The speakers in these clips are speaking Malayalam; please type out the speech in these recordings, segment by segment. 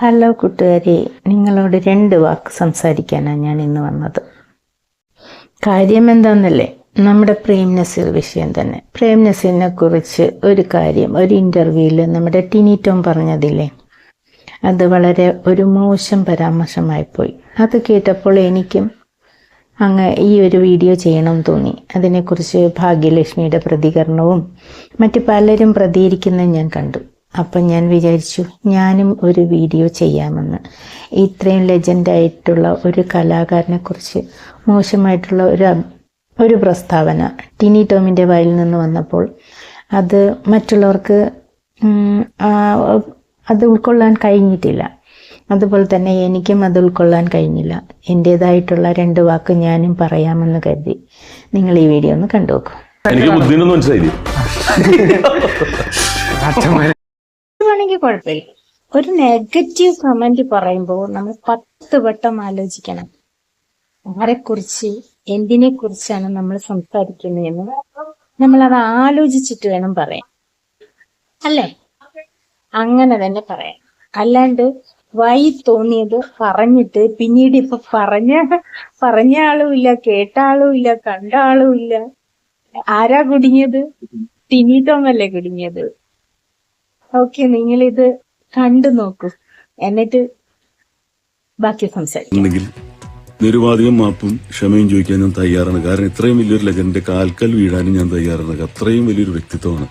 ഹലോ കൂട്ടുകാരി നിങ്ങളോട് രണ്ട് വാക്ക് സംസാരിക്കാനാണ് ഞാൻ ഇന്ന് വന്നത്. കാര്യം എന്താണെന്നല്ലേ നമ്മുടെ പ്രേം നസീർ വിഷയം തന്നെ. പ്രേം നസീറിനെ കുറിച്ച് ഒരു കാര്യം ഒരു ഇന്റർവ്യൂവിൽ നമ്മുടെ ടിനി ടോം പറഞ്ഞതില്ലേ? അത് വളരെ ഒരു മോശം പരാമർശമായിപ്പോയി അത് കേട്ടപ്പോൾ എനിക്കും അങ്ങ് ഈ ഒരു വീഡിയോ ചെയ്യണം തോന്നി. അതിനെക്കുറിച്ച് ഭാഗ്യലക്ഷ്മിയുടെ പ്രതികരണവും മറ്റു പലരും പ്രതികരിക്കുന്നത് ഞാൻ കണ്ടു. അപ്പം ഞാൻ വിചാരിച്ചു ഞാനും ഒരു വീഡിയോ ചെയ്യാമെന്ന്. ഇത്രയും ലെജൻഡായിട്ടുള്ള ഒരു കലാകാരനെക്കുറിച്ച് മോശമായിട്ടുള്ള ഒരു ഒരു പ്രസ്താവന ടിനി ടോമിന്റെ വായിൽ നിന്ന് വന്നപ്പോൾ അത് മറ്റുള്ളവർക്ക് അത് ഉൾക്കൊള്ളാൻ കഴിഞ്ഞിട്ടില്ല. അതുപോലെ തന്നെ എനിക്കും അത് ഉൾക്കൊള്ളാൻ കഴിഞ്ഞില്ല. എന്റേതായിട്ടുള്ള രണ്ട് വാക്ക് ഞാനും പറയാമെന്ന് കരുതി. നിങ്ങൾ ഈ വീഡിയോ ഒന്ന് കണ്ടുനോക്കും. എനിക്ക് ബുദ്ധിയൊന്നും മനസ്സിലായില്ലേ? വേണമെങ്കിൽ കുഴപ്പമില്ല ഒരു നെഗറ്റീവ് കമന്റ് പറയുമ്പോൾ നമ്മൾ പത്ത് വട്ടം ആലോചിക്കണം. ആരെക്കുറിച്ച് എന്തിനെ കുറിച്ചാണ് നമ്മൾ സംസാരിക്കുന്നതെന്ന് നമ്മൾ അത് ആലോചിച്ചിട്ട് വേണം പറയാൻ. അല്ലേ? അങ്ങനെ തന്നെ പറയാം. അല്ലാണ്ട് വൈ തോന്നിയത് പറഞ്ഞിട്ട് പിന്നീട് ഇപ്പൊ പറഞ്ഞ പറഞ്ഞ ആളും ഇല്ല കേട്ട ആളും ഇല്ല കണ്ട ആളും ഇല്ല. ആരാ കുടുങ്ങിയത്? ടിനീട്ടോമല്ലേ കുടുങ്ങിയത്? ഓക്കെ നിങ്ങൾ ഇത് കണ്ടു നോക്കൂ. എന്നിട്ട് ബാക്കി സംസാരിക്കും. നിരുപാധികം മാപ്പും ക്ഷമയും ചോദിക്കാൻ ഞാൻ തയ്യാറാണ്. കാരണം ഇത്രയും വലിയൊരു ലെജൻഡിന്റെ കാൽക്കൽ വീഴാനും ഞാൻ തയ്യാറാണ്. അത്രയും വലിയൊരു വ്യക്തിത്വമാണ്.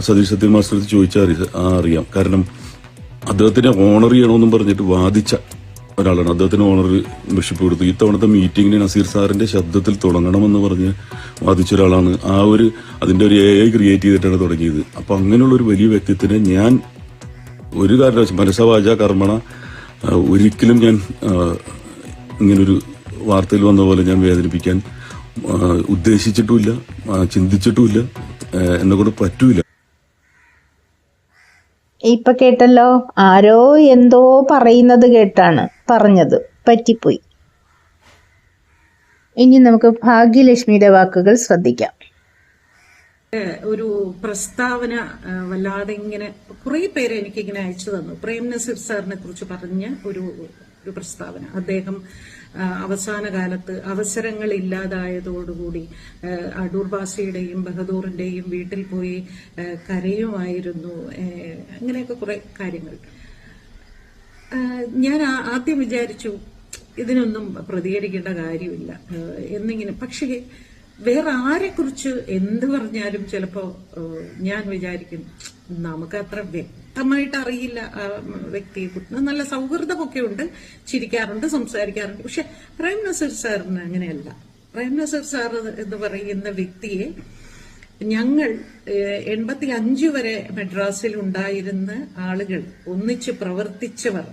സതീഷ് സത്യൻ മാസ്റ്റർ ചോദിച്ചാൽ അറിയാം. കാരണം അദ്ദേഹത്തിനെ ഓണർ ചെയ്യണമെന്നും പറഞ്ഞിട്ട് വാദിച്ച ഒരാളാണ്. അദ്ദേഹത്തിന് ഓണർ ബിഷപ്പ് കൊടുത്തു. ഇത്തവണത്തെ മീറ്റിംഗിന് നസീർ സാറിന്റെ ശബ്ദത്തിൽ തുടങ്ങണമെന്ന് പറഞ്ഞ് വാദിച്ച ഒരാളാണ്. ആ ഒരു അതിന്റെ ഒരു എ ഐ ക്രിയേറ്റ് ചെയ്തിട്ടാണ് തുടങ്ങിയത്. അപ്പൊ അങ്ങനെയുള്ള ഒരു വലിയ വ്യക്തിത്വത്തിനെ ഞാൻ ഒരു കാരണവശാലും മനസ്സവാച കർമ്മണ ഒരിക്കലും ഞാൻ ഇങ്ങനൊരു വാർത്തയിൽ വന്ന പോലെ ഞാൻ വേദനിപ്പിക്കാൻ ഉദ്ദേശിച്ചിട്ടുമില്ല ചിന്തിച്ചിട്ടുമില്ല എന്നെ കൊണ്ട് പറ്റൂല. ഇപ്പൊ കേട്ടല്ലോ ആരോ എന്തോ പറയുന്നത് കേട്ടാണ്. പറഞ്ഞത്. പറ്റിപ്പോയി. ഇനി നമുക്ക് ഭാഗ്യലക്ഷ്മിയുടെ വാക്കുകൾ ശ്രദ്ധിക്കാം. ഒരു പ്രസ്താവന വല്ലാതെ ഇങ്ങനെ കുറെ പേര് എനിക്ക് ഇങ്ങനെ അയച്ചു തന്നു. പ്രേം നസീർ സാറിനെ കുറിച്ച് പറഞ്ഞ ഒരു ഒരു പ്രസ്താവന. അദ്ദേഹം അവസാന കാലത്ത് അവസരങ്ങൾ ഇല്ലാതായതോടുകൂടി ആ, അടൂർ ബാസിയുടെയും ബഹദൂറിന്റെയും വീട്ടിൽ പോയി കരയുമായിരുന്നു. അങ്ങനെയൊക്കെ കുറെ കാര്യങ്ങൾ. ഞാൻ ആദ്യം വിചാരിച്ചു ഇതിനൊന്നും പ്രതികരിക്കേണ്ട കാര്യമില്ല. എന്നിങ്ങനെ. പക്ഷേ വേറെ ആരെക്കുറിച്ച് എന്ത് പറഞ്ഞാലും ചിലപ്പോ ഞാൻ വിചാരിക്കും നമുക്ക് അത്ര വ്യക്തമായിട്ട് അറിയില്ല വ്യക്തിയെ കുറിച്ച് നല്ല സൗഹൃദമൊക്കെ ഉണ്ട് ചിരിക്കാറുണ്ട് സംസാരിക്കാറുണ്ട്. പക്ഷെ പ്രേം നസീർ സാറിന് അങ്ങനെയല്ല. പ്രേം നസീർ സാർ എന്ന് പറയുന്ന വ്യക്തിയെ ഞങ്ങൾ എൺപത്തി അഞ്ച് വരെ മെഡ്രാസിൽ ഉണ്ടായിരുന്ന ആളുകൾ ഒന്നിച്ച് പ്രവർത്തിച്ചവർ.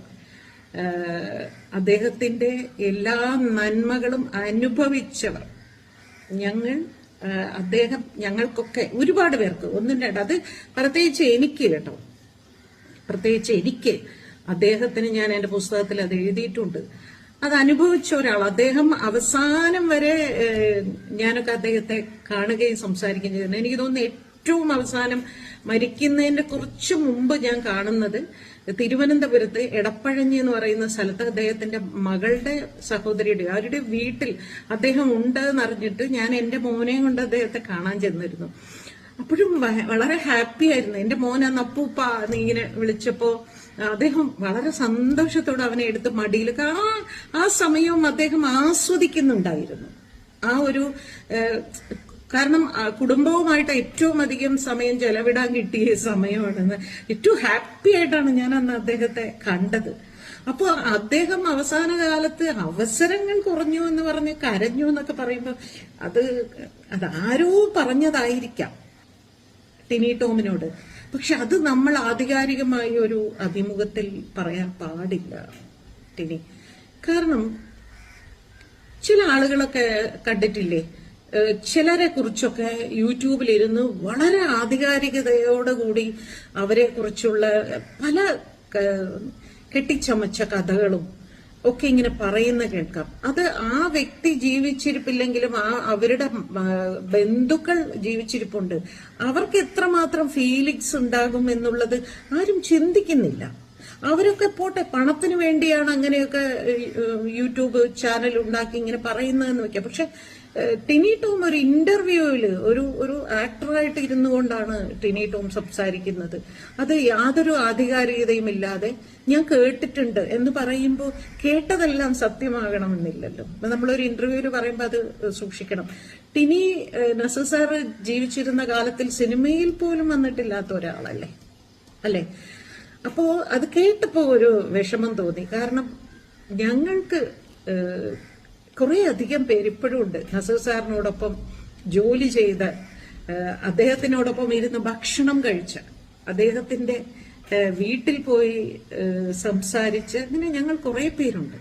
അദ്ദേഹത്തിന്റെ എല്ലാ നന്മകളും അനുഭവിച്ചവർ. ഞങ്ങൾ അദ്ദേഹം ഞങ്ങൾക്കൊക്കെ ഒരുപാട് പേർക്ക് ഒന്നും രണ്ട് അത് പ്രത്യേകിച്ച് എനിക്ക് കേട്ടോ. പ്രത്യേകിച്ച് എനിക്ക് അദ്ദേഹത്തിന് ഞാൻ എന്റെ പുസ്തകത്തിൽ അത് എഴുതിയിട്ടുണ്ട്. അത് അനുഭവിച്ച ഒരാൾ. അദ്ദേഹം അവസാനം വരെ ഞാനൊക്കെ അദ്ദേഹത്തെ കാണുകയും സംസാരിക്കുകയും ചെയ്തിട്ടുണ്ട് എനിക്ക് തോന്നുന്നു ഏറ്റവും അവസാനം മരിക്കുന്നതിന്റെ കുറച്ച് മുമ്പ് ഞാൻ കാണുന്നത് തിരുവനന്തപുരത്ത് എടപ്പഴഞ്ഞി എന്ന് പറയുന്ന സ്ഥലത്ത് അദ്ദേഹത്തിന്റെ മകളുടെ സഹോദരിയുടെ അവരുടെ വീട്ടിൽ അദ്ദേഹം ഉണ്ട് എന്നറിഞ്ഞിട്ട് ഞാൻ എന്റെ മോനെയും കൊണ്ട് അദ്ദേഹത്തെ കാണാൻ ചെന്നിരുന്നു. അപ്പോഴും വളരെ ഹാപ്പി ആയിരുന്നു. എന്റെ മോനെ അന്ന് നീ ഇങ്ങനെ വിളിച്ചപ്പോ അദ്ദേഹം വളരെ സന്തോഷത്തോടെ അവനെ എടുത്ത് മടിയിൽ ആ ആ സമയവും അദ്ദേഹം ആസ്വദിക്കുന്നുണ്ടായിരുന്നു. ആ ഒരു കാരണം കുടുംബവുമായിട്ട് ഏറ്റവും അധികം സമയം ചെലവിടാൻ കിട്ടിയ സമയമാണെന്ന് ഏറ്റവും ഹാപ്പി ആയിട്ടാണ് ഞാൻ അന്ന് അദ്ദേഹത്തെ കണ്ടത്. അപ്പോൾ അദ്ദേഹം അവസാന കാലത്ത് അവസരങ്ങൾ കുറഞ്ഞു എന്ന് പറഞ്ഞ് കരഞ്ഞു എന്നൊക്കെ പറയുമ്പോൾ അത് അതാരോ പറഞ്ഞതായിരിക്കാം. ടിനി ടോമിനോട്. പക്ഷെ അത് നമ്മൾ ആധികാരികമായ ഒരു അഭിമുഖത്തിൽ പറയാൻ പാടില്ല ടിനി. കാരണം ചില ആളുകളൊക്കെ കണ്ടിട്ടില്ലേ ചിലരെ കുറിച്ചൊക്കെ യൂട്യൂബിലിരുന്ന് വളരെ ആധികാരികതയോടുകൂടി അവരെ കുറിച്ചുള്ള പല കെട്ടിച്ചമച്ച കഥകളും ഒക്കെ ഇങ്ങനെ പറയുന്ന കേൾക്കാം. അത് ആ വ്യക്തി ജീവിച്ചിരിപ്പില്ലെങ്കിലും ആ അവരുടെ ബന്ധുക്കൾ ജീവിച്ചിരിപ്പുണ്ട്. അവർക്ക് എത്രമാത്രം ഫീലിങ്സ് ഉണ്ടാകും എന്നുള്ളത് ആരും ചിന്തിക്കുന്നില്ല. അവരൊക്കെ പോട്ടെ പണത്തിന് വേണ്ടിയാണ് അങ്ങനെയൊക്കെ യൂട്യൂബ് ചാനൽ ഉണ്ടാക്കി ഇങ്ങനെ പറയുന്നതെന്ന് വെക്കാം. പക്ഷെ ടിനി ടോം ഒരു ഇന്റർവ്യൂവിൽ ഒരു ഒരു ആക്ടറായിട്ട് ഇരുന്നു കൊണ്ടാണ് ടിനി ടോം സംസാരിക്കുന്നത്. അത് യാതൊരു ആധികാരികതയും ഇല്ലാതെ ഞാൻ കേട്ടിട്ടുണ്ട് എന്ന് പറയുമ്പോൾ കേട്ടതെല്ലാം സത്യമാകണമെന്നില്ലല്ലോ. നമ്മളൊരു ഇന്റർവ്യൂവിൽ പറയുമ്പോൾ അത് സൂക്ഷിക്കണം. ടിനി നസസാർ ജീവിച്ചിരുന്ന കാലത്തിൽ സിനിമയിൽ പോലും വന്നിട്ടില്ലാത്ത ഒരാളല്ലേ? അല്ലേ? അപ്പോ അത് കേട്ടപ്പോ ഒരു വിഷമം തോന്നി. കാരണം ഞങ്ങൾക്ക് കുറെ അധികം പേര് ഇപ്പോഴും ഉണ്ട്. നസീർ സാറിനോടൊപ്പം ജോലി ചെയ്ത അദ്ദേഹത്തിനോടൊപ്പം ഇരുന്ന് ഭക്ഷണം കഴിച്ച അദ്ദേഹത്തിന്റെ വീട്ടിൽ പോയി സംസാരിച്ച് അങ്ങനെ ഞങ്ങൾ കുറെ പേരുണ്ട്.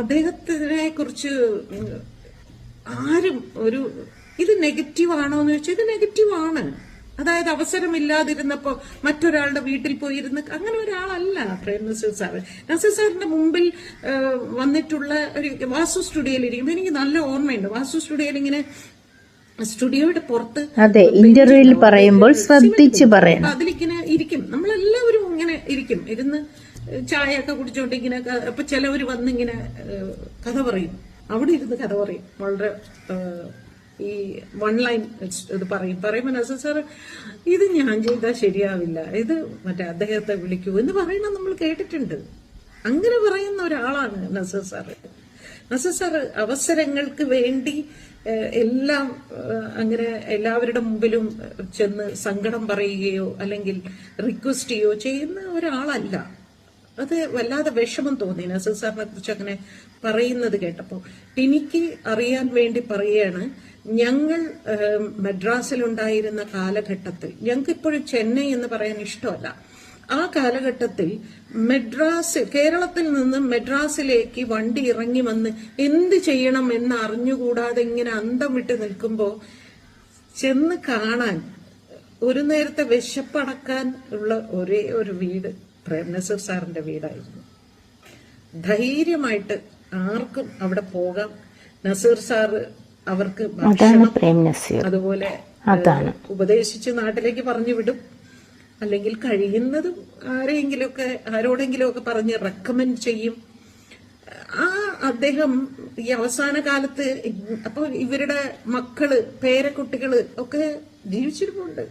അദ്ദേഹത്തിനെ കുറിച്ച് ആരും ഒരു ഇത് നെഗറ്റീവ് ആണോ എന്ന് ചോദിച്ചാൽ ഇത് നെഗറ്റീവ് ആണ് അതായത് അവസരമില്ലാതിരുന്നപ്പോ മറ്റൊരാളുടെ വീട്ടിൽ പോയിരുന്ന് അങ്ങനെ ഒരാളല്ല പ്രേം നസീർ സാറ്. നസീർ സാറിന്റെ മുമ്പിൽ വന്നിട്ടുള്ള ഒരു വാസു സ്റ്റുഡിയോയിൽ ഇരിക്കുമ്പോൾ എനിക്ക് നല്ല ഓർമ്മയുണ്ട്. വാസു സ്റ്റുഡിയോയിൽ ഇങ്ങനെ സ്റ്റുഡിയോയുടെ പുറത്ത് അതെ ഇന്റർവ്യൂവിൽ പറയുമ്പോൾ ശ്രദ്ധിച്ചു പറയണം. അതിലിങ്ങനെ ഇരിക്കും. നമ്മളെല്ലാവരും ഇങ്ങനെ ഇരിക്കും. ഇരുന്ന് ചായ ഒക്കെ കുടിച്ചോണ്ട് ഇങ്ങനെ അപ്പൊ ചിലവർ വന്നിങ്ങനെ കഥ പറയും. അവിടെ ഇരുന്ന് കഥ പറയും. വളരെ ഈ വൺ ലൈൻ ഇത് പറയും. പറയുമ്പോൾ നസർ സാർ ഇത് ഞാൻ ചെയ്താൽ ശരിയാവില്ല. ഇത് മറ്റേ അദ്ദേഹത്തെ വിളിക്കൂ. എന്ന് പറയുന്നത് നമ്മൾ കേട്ടിട്ടുണ്ട്. അങ്ങനെ പറയുന്ന ഒരാളാണ് നസർ സാറ് നസർ സാറ് അവസരങ്ങൾക്ക് വേണ്ടി എല്ലാം അങ്ങനെ എല്ലാവരുടെ മുമ്പിലും ചെന്ന് സങ്കടം പറയുകയോ അല്ലെങ്കിൽ റിക്വസ്റ്റ് ചെയ്യുകയോ ചെയ്യുന്ന ഒരാളല്ല. അത് വല്ലാതെ വിഷമം തോന്നി നസർ സാറിനെ കുറിച്ച് അങ്ങനെ പറയുന്നത് കേട്ടപ്പോൾ. ടിനിക്ക് അറിയാൻ വേണ്ടി പറയുകയാണ്. ഞങ്ങൾ മദ്രാസിലുണ്ടായിരുന്ന കാലഘട്ടത്തിൽ ഞങ്ങൾക്ക് ഇപ്പോഴും ചെന്നൈ എന്ന് പറയാൻ ഇഷ്ടമല്ല. ആ കാലഘട്ടത്തിൽ മെഡ്രാസ് കേരളത്തിൽ നിന്ന് മെഡ്രാസിലേക്ക് വണ്ടി ഇറങ്ങി വന്ന് എന്ത് ചെയ്യണം എന്ന് അറിഞ്ഞുകൂടാതെ ഇങ്ങനെ അന്തം വിട്ട് നിൽക്കുമ്പോൾ ചെന്ന് കാണാൻ ഒരു നേരത്തെ വിശപ്പടക്കാൻ ഉള്ള ഒരേ ഒരു വീട് പ്രേംനസീർ സാറിന്റെ വീടായിരുന്നു. ധൈര്യമായിട്ട് ആർക്കും അവിടെ പോകാം. നസീർ സാറ് അവർക്ക് അതാണ് പ്രേം നസീർ അതുപോലെ അതാണ്. ഉപദേശിച്ച് നാട്ടിലേക്ക് പറഞ്ഞു വിടും. അല്ലെങ്കിൽ കഴിയുന്നതും ആരെങ്കിലുമൊക്കെ ആരോടെങ്കിലുമൊക്കെ പറഞ്ഞ് റെക്കമെൻഡ് ചെയ്യും. ആ അദ്ദേഹം ഈ അവസാന കാലത്ത് അപ്പൊ ഇവരുടെ മക്കൾ പേരക്കുട്ടികൾ ഒക്കെ ജീവിച്ചിരുന്നുണ്ട്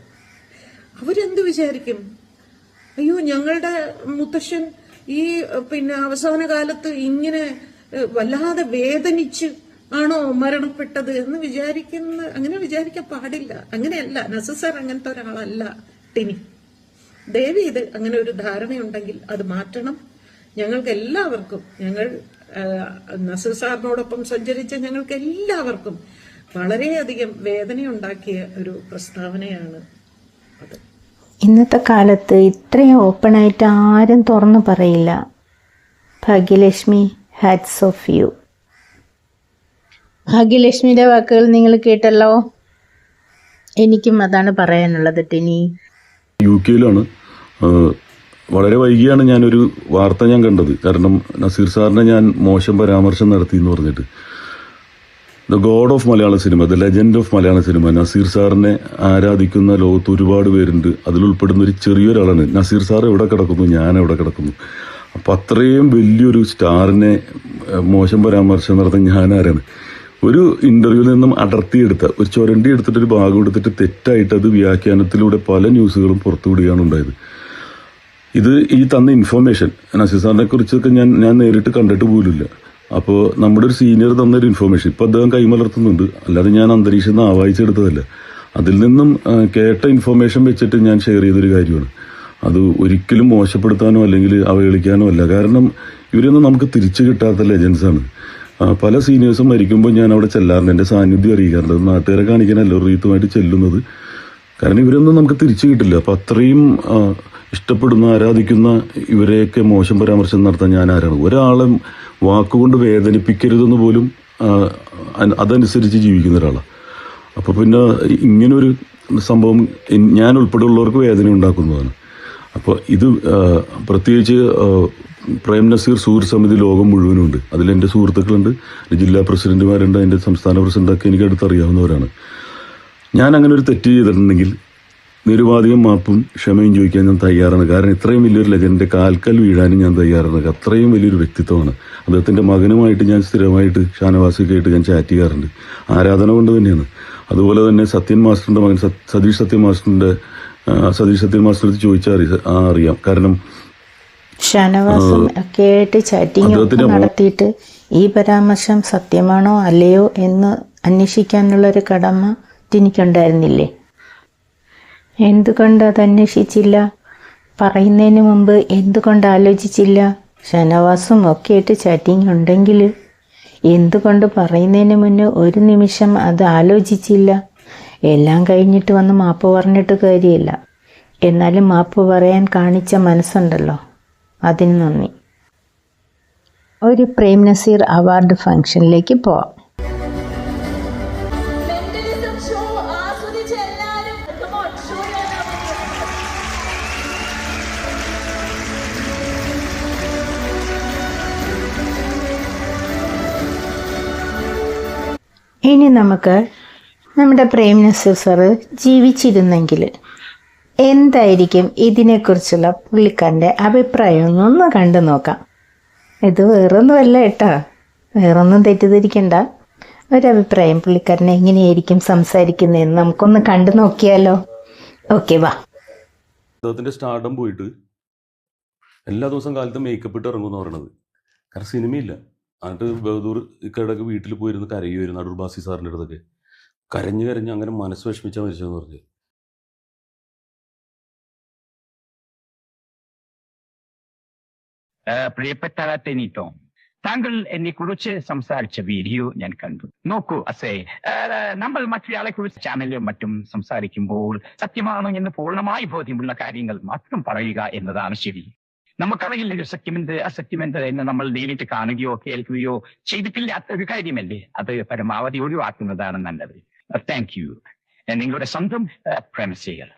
അവരെന്ത് വിചാരിക്കും? അയ്യോ ഞങ്ങളുടെ മുത്തശ്ശൻ ഈ പിന്നെ അവസാന കാലത്ത് ഇങ്ങനെ വല്ലാതെ വേദനിച്ച് ആണോ മരണപ്പെട്ടത് എന്ന് വിചാരിക്കുന്ന അങ്ങനെ വിചാരിക്കാൻ പാടില്ല. അങ്ങനെയല്ല നസസർ അങ്ങനത്തെ ഒരാളല്ല ടിനി. ദേവി ഇത് അങ്ങനെ ഒരു ധാരണയുണ്ടെങ്കിൽ അത് മാറ്റണം. ഞങ്ങൾക്ക് എല്ലാവർക്കും ഞങ്ങൾ നസുസാറിനോടൊപ്പം സഞ്ചരിച്ച ഞങ്ങൾക്ക് എല്ലാവർക്കും വളരെയധികം വേദനയുണ്ടാക്കിയ ഒരു പ്രസ്താവനയാണ് അത്. ഇന്നത്തെ കാലത്ത് ഇത്രയും ഓപ്പണായിട്ട് ആരും തുറന്നു പറയില്ല. Bhagyalakshmi hats off you. ഭാഗ്യലക്ഷ്മിയുടെ വാക്കുകൾ നിങ്ങൾ കേട്ടല്ലോ. എനിക്കും അതാണ് പറയാനുള്ളത് ടിനി. യു കെയിലാണ് വളരെ വൈകിയാണ് ഞാനൊരു വാർത്ത ഞാൻ കണ്ടത്. കാരണം നസീർ സാറിനെ ഞാൻ മോശം പരാമർശം നടത്തി എന്ന് പറഞ്ഞിട്ട്. ദ ഗോഡ് ഓഫ് മലയാള സിനിമ ദ ലെജൻഡ് ഓഫ് മലയാള സിനിമ നസീർ സാറിനെ ആരാധിക്കുന്ന ലോകത്ത് ഒരുപാട് പേരുണ്ട്. അതിലുൾപ്പെടുന്ന ഒരു ചെറിയൊരാളാണ് നസീർ സാർ എവിടെ കിടക്കുന്നു ഞാൻ എവിടെ കിടക്കുന്നു. അപ്പം അത്രയും വലിയൊരു സ്റ്റാറിനെ മോശം പരാമർശം നടത്താൻ ഞാൻ ആരാണ്? ഒരു ഇന്റർവ്യൂവിൽ നിന്നും അടർത്തിയെടുത്ത ഒരു ചുരണ്ടി എടുത്തിട്ട് ഒരു ഭാഗം എടുത്തിട്ട് തെറ്റായിട്ട് അത് വ്യാഖ്യാനത്തിലൂടെ പല ന്യൂസുകളും പുറത്തുവിടുകയാണ് ഉണ്ടായത്. ഇത് ഈ തന്ന ഇൻഫർമേഷൻ നസീസാറിനെ കുറിച്ചൊക്കെ ഞാൻ ഞാൻ നേരിട്ട് കണ്ടിട്ട് പോലുമില്ല. അപ്പോൾ നമ്മുടെ ഒരു സീനിയർ തന്നൊരു ഇൻഫർമേഷൻ ഇപ്പോൾ അദ്ദേഹം കൈമലർത്തുന്നുണ്ട്. അല്ലാതെ ഞാൻ അന്തരീക്ഷം നിന്ന് ആവാഹിച്ചെടുത്തതല്ല. അതിൽ നിന്നും കേട്ട ഇൻഫർമേഷൻ വെച്ചിട്ട് ഞാൻ ഷെയർ ചെയ്തൊരു കാര്യമാണ്. അത് ഒരിക്കലും മോശപ്പെടുത്താനോ അല്ലെങ്കിൽ അവഹേളിക്കാനോ അല്ല. കാരണം ഇവരൊന്നും നമുക്ക് തിരിച്ചു കിട്ടാത്ത ലെജൻസാണ് പല സീനിയേഴ്സും മരിക്കുമ്പോൾ ഞാൻ അവിടെ ചെല്ലാറുണ്ട്. എന്റെ സാന്നിധ്യം അറിയിക്കാറുണ്ട്. നാട്ടുകാരെ ഒരു റീത്തുമായിട്ട് ചെല്ലുന്നത്. കാരണം ഇവരൊന്നും നമുക്ക് തിരിച്ചു കിട്ടില്ല. അപ്പം അത്രയും ഇഷ്ടപ്പെടുന്ന ആരാധിക്കുന്ന ഇവരെയൊക്കെ മോശം പരാമർശം നടത്താൻ ഞാൻ ആരാണ്? ഒരാളെ വാക്കുകൊണ്ട് വേദനിപ്പിക്കരുതെന്ന് പോലും അതനുസരിച്ച് ജീവിക്കുന്ന ഒരാളാണ് അപ്പോൾ പിന്നെ ഇങ്ങനൊരു സംഭവം ഞാൻ ഉൾപ്പെടെയുള്ളവർക്ക് വേദന ഉണ്ടാക്കുന്നതാണ്. അപ്പോൾ ഇത് പ്രത്യേകിച്ച് പ്രേം നസീർ സുഹൃത്ത് സമിതി ലോകം മുഴുവനുണ്ട് അതിൽ അതിലെന്റെ സുഹൃത്തുക്കളുണ്ട്. ജില്ലാ പ്രസിഡന്റുമാരുണ്ട്. അതിന്റെ സംസ്ഥാന പ്രസിഡന്റൊക്കെ എനിക്ക് അടുത്തറിയാവുന്നവരാണ്. ഞാൻ അങ്ങനെ ഒരു തെറ്റ് ചെയ്തിട്ടുണ്ടെങ്കിൽ നിരുപാധികം മാപ്പും ക്ഷമയും ചോദിക്കാൻ ഞാൻ തയ്യാറാണ്. കാരണം ഇത്രയും വലിയൊരു ലജന്റെ കാൽക്കൽ വീഴാനും ഞാൻ തയ്യാറാണ്. അത്രയും വലിയൊരു വ്യക്തിത്വമാണ്. അദ്ദേഹത്തിന്റെ മകനുമായിട്ട് ഞാൻ സ്ഥിരമായിട്ട് ഷാനവാസിക്കായിട്ട് ഞാൻ ചാറ്റ് ചെയ്യാറുണ്ട്. ആരാധന കൊണ്ട് തന്നെയാണ്. അതുപോലെ തന്നെ സത്യൻ മാസ്റ്ററിന്റെ മകൻ സത്- സതീഷ് സത്യൻ മാസ്റ്ററിന്റെ സതീഷ് സത്യൻ മാസ്റ്ററിനടുത്ത് ചോദിച്ചാൽ അറിയാം. കാരണം ഷാനവാസും ഒക്കെ ആയിട്ട് ചാറ്റിംഗ് നടത്തിയിട്ട് ഈ പരാമർശം സത്യമാണോ അല്ലയോ എന്ന് അന്വേഷിക്കാനുള്ള ഒരു കടമ എനിക്കുണ്ടായിരുന്നില്ലേ എന്തുകൊണ്ട് അത് അന്വേഷിച്ചില്ല? പറയുന്നതിന് മുമ്പ് എന്തുകൊണ്ട് ആലോചിച്ചില്ല? ഷനവാസും ഒക്കെ ആയിട്ട് ചാറ്റിംഗ് ഉണ്ടെങ്കിൽ എന്തുകൊണ്ട് പറയുന്നതിന് മുന്നേ ഒരു നിമിഷം അത് ആലോചിച്ചില്ല? എല്ലാം കഴിഞ്ഞിട്ട് വന്ന് മാപ്പ് പറഞ്ഞിട്ട് കാര്യമില്ല. എന്നാലും മാപ്പ് പറയാൻ കാണിച്ച മനസ്സുണ്ടല്ലോ. അതിന് നന്ദി ഒരു പ്രേം നസീർ അവാർഡ് ഫംഗ്ഷനിലേക്ക് പോവാം. ഇനി നമുക്ക് നമ്മുടെ പ്രേം നസീർ സാറ് ജീവിച്ചിരുന്നെങ്കിൽ എന്തായിരിക്കും ഇതിനെക്കുറിച്ചുള്ള പുള്ളിക്കാരന്റെ അഭിപ്രായം എന്നൊന്ന് കണ്ടു നോക്കാം. ഇത് വേറൊന്നുമല്ല കേട്ടോ. വേറൊന്നും തെറ്റിദ്ധരിക്കണ്ട. ഒരഭിപ്രായം പുള്ളിക്കാരൻ എങ്ങനെയായിരിക്കും സംസാരിക്കുന്നതെന്ന് നമുക്കൊന്ന് കണ്ടു നോക്കിയാലോ. ഓക്കെ വാ. അദ്ദേഹത്തിന്റെ സ്റ്റാർഡം പോയിട്ട് എല്ലാ ദിവസം കാലത്തും മേക്കപ്പ് ഇട്ട് ഇറങ്ങും എന്ന് പറയണത്. കാരണം സിനിമയില്ല. എന്നിട്ട് ബഹദൂർ ഇക്കടൊക്കെ വീട്ടിൽ പോയിരുന്ന് കരയുമായിരുന്നു അടൂർ ബാസി സാറിന്റെ അടുത്തൊക്കെ. കരഞ്ഞ് കരഞ്ഞ് അങ്ങനെ മനസ്സ് വിഷമിച്ചാൽ മരിച്ചതെന്ന് പറഞ്ഞു. പ്രിയപ്പെട്ട ടെനിറ്റോ താങ്കൾ എന്നെ കുറിച്ച് സംസാരിച്ച വീഡിയോ ഞാൻ കണ്ടു. നോക്കൂ അസേ നമ്മൾ മറ്റൊരാളെ കുറിച്ച് ചാനലിലും മറ്റും സംസാരിക്കുമ്പോൾ സത്യമാണോ എന്ന് പൂർണമായി ബോധ്യമുള്ള കാര്യങ്ങൾ മാത്രം പറയുക എന്നതാണ് ശരി. നമുക്കറിയില്ല സത്യമെന്ത് അസത്യമെന്ത് എന്ന് നമ്മൾ നേരിട്ട് കാണുകയോ കേൾക്കുകയോ ചെയ്തിട്ടില്ലാത്ത ഒരു കാര്യമല്ലേ? അത് പരമാവധി ഒഴിവാക്കുന്നതാണ് നല്ലത്. താങ്ക് യു നിങ്ങളുടെ സ്വന്തം പ്രേമസേകൾ